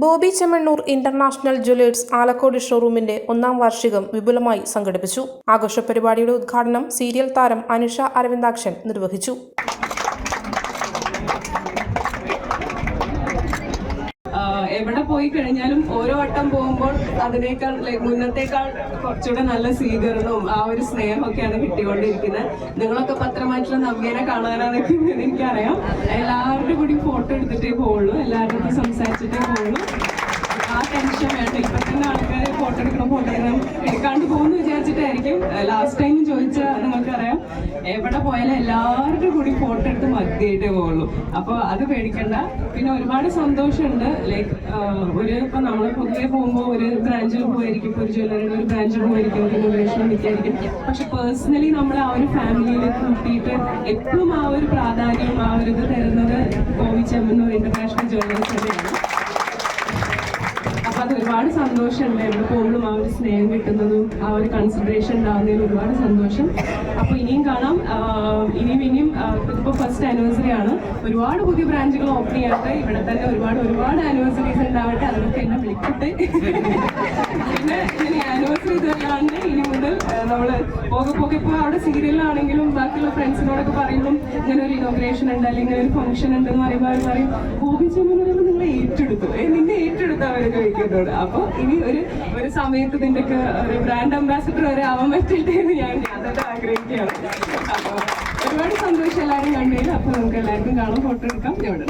Bobby Chemmanur international jewellers Alakode ഷോറൂമിന്റെ ഒന്നാം വാർഷികം വിപുലമായി സംഘടിപ്പിച്ചു. ആഘോഷ പരിപാടിയുടെ ഉദ്ഘാടനം സീരിയൽ താരം അനുഷ അരവിന്ദാക്ഷൻ നിർവഹിച്ചു. പോയി കഴിഞ്ഞാലും ഓരോ വട്ടം പോകുമ്പോൾ അതിനേക്കാൾ മുന്നത്തേക്കാൾ കുറച്ചുകൂടെ നല്ല സ്വീകരണവും ആ ഒരു സ്നേഹമൊക്കെയാണ് കിട്ടിക്കൊണ്ടിരിക്കുന്നത്. നിങ്ങളൊക്കെ പത്രമായിട്ടുള്ള നവ്യനെ കാണാനാണെന്നൊക്കെ എനിക്കറിയാം. എല്ലാവരുടെ കൂടി ഫോട്ടോ എടുത്തിട്ടേ പോവുള്ളൂ. എല്ലാവരുടെ സംസാരിച്ചിട്ടേ പോവുള്ളൂ. ആ ടെൻഷൻ വേണ്ട. ഇപ്പൊ എടുക്കണം എടുക്കാണ്ട് പോകുന്നു വിചാരിച്ചിട്ടായിരിക്കും. ലാസ്റ്റ് ടൈം ചോദിച്ചാൽ നിങ്ങൾക്കറിയാം. എവിടെ പോയാലും എല്ലാവരുടെ കൂടി ഫോട്ടോ എടുത്ത് മതിയായിട്ടേ പോകുള്ളൂ അപ്പോൾ അത് പേടിക്കണ്ട. പിന്നെ ഒരുപാട് സന്തോഷമുണ്ട്. ലൈക്ക് ഒരു ഇപ്പൊ നമ്മൾ പൊതുവെ പോകുമ്പോൾ ഒരു ബ്രാഞ്ചിൽ പോയിരിക്കും. ഒരു ജ്വല്ലറിയുടെ ഒരു ബ്രാഞ്ചിൽ പോയിരിക്കും. ഒരു ഇന്നോവേഷൻ നിൽക്കായിരിക്കും പക്ഷെ പേഴ്സണലി നമ്മൾ ആ ഒരു ഫാമിലിയിൽ കൂട്ടിയിട്ട് എപ്പോഴും ആ ഒരു പ്രാധാന്യം ആ ഒരു ഇത് തരുന്നത് കോവി ചെമ്മന്നൂർ ഇന്റർനാഷണൽ ജ്വല്ലറി തന്നെയാണ് അത് ഒരുപാട് സന്തോഷമുണ്ട് എവിടെ പോകുമ്പോഴും ആ ഒരു സ്നേഹം കിട്ടുന്നതും ആ ഒരു കൺസിഡറേഷൻ ഉണ്ടാകുന്നതിൽ ഒരുപാട് സന്തോഷം. അപ്പോൾ ഇനിയും കാണാം. ഇനിയും ഇനിയും ഇതിപ്പോ ഫസ്റ്റ് ആനിവേഴ്സറി ആണ്. ഒരുപാട് പുതിയ ബ്രാഞ്ചുകൾ ഓപ്പൺ ചെയ്യട്ടെ ഇവിടെ തന്നെ ഒരുപാട് ഒരുപാട് ആനിവേഴ്സറീസ് ഉണ്ടാവട്ടെ. അതിനൊക്കെ എന്നെ വിളിക്കട്ടെ. പിന്നെ ഇനി ആനിവേഴ്സറി ഇതല്ലാണ്ട് ഇനി മുതൽ നമ്മൾ പോകെ പോകെ ഇപ്പോൾ അവിടെ സീരിയലിലാണെങ്കിലും ബാക്കിയുള്ള ഫ്രണ്ട്സിനോടൊക്കെ പറയുമ്പോൾ ഇങ്ങനെ ഒരു ഇനോഗ്രേഷൻ ഉണ്ട് അല്ലെങ്കിൽ ഒരു ഫംഗ്ഷൻ ഉണ്ട് എന്ന് പറയുമ്പോൾ അവർ പറയും ഗോപിച്ചു നിങ്ങൾ ഏറ്റെടുത്തു. നിന്നെ ഏറ്റെടുത്തു. അവർ ചോദിക്കുന്നതോട് അപ്പൊ ഇനി ഒരു ഒരു സമയത്ത് നിന്റെ ഒരു ബ്രാൻഡ് അംബാസിഡർ വരെ ആവാൻ പറ്റട്ടെ എന്ന് ഞാൻ അതൊക്കെ ആഗ്രഹിക്കുകയാണ്. ഒരുപാട് സന്തോഷം എല്ലാവരും കണ്ടതിൽ. അപ്പൊ നമുക്ക് എല്ലാവർക്കും കാണാം ഫോട്ടോ എടുക്കാം. ഇവിടെ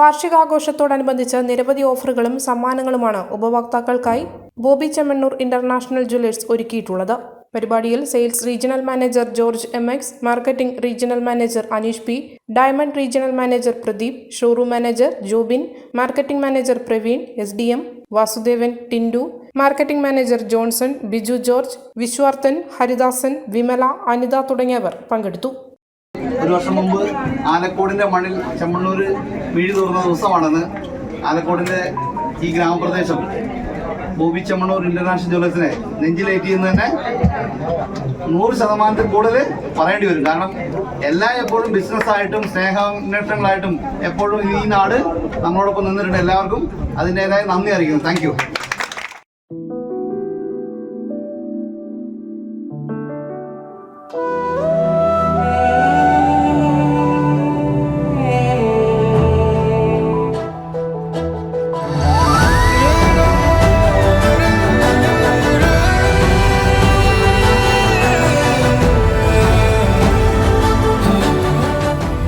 വാർഷികാഘോഷത്തോടനുബന്ധിച്ച് നിരവധി ഓഫറുകളും സമ്മാനങ്ങളുമാണ് ഉപഭോക്താക്കൾക്കായി ബോബി ചെമ്മണ്ണൂർ ഇന്റർനാഷണൽ ജ്വല്ലേഴ്സ് ഒരുക്കിയിട്ടുള്ളത്. പരിപാടിയിൽ sales regional manager George M X marketing regional manager Aneesh P diamond regional manager Pradeep showroom manager Jobin marketing manager Praveen S D M Vasudevan Tindu marketing manager Johnson Biju George Viswarthan Haridasan Vimala Anitha തുടങ്ങിയവർ പങ്കെടുത്തു. ഒരു വർഷം മുമ്പ് ആലക്കോടിന്റെ മണ്ണിൽ ചെമ്മണ്ണൂര് വീഴി തുറന്ന ദിവസമാണെന്ന് ആലക്കോടിന്റെ ഈ ഗ്രാമപ്രദേശം ബോബി ചെമ്മണൂർ ഇന്റർനാഷണൽ ജ്വല്ലേഴ്സിനെ നെഞ്ചിലേറ്റിയെന്ന് തന്നെ നൂറ് ശതമാനത്തിൽ കൂടുതൽ പറയേണ്ടി വരും. കാരണം എല്ലാ എപ്പോഴും ബിസിനസ് ആയിട്ടും സ്നേഹാന്വേഷണങ്ങളായിട്ടും എപ്പോഴും ഈ നാട് നമ്മളോടൊപ്പം നിന്നിട്ടുണ്ട് എല്ലാവർക്കും. അതിന്റെതായ നന്ദി അറിയിക്കുന്നു. Thank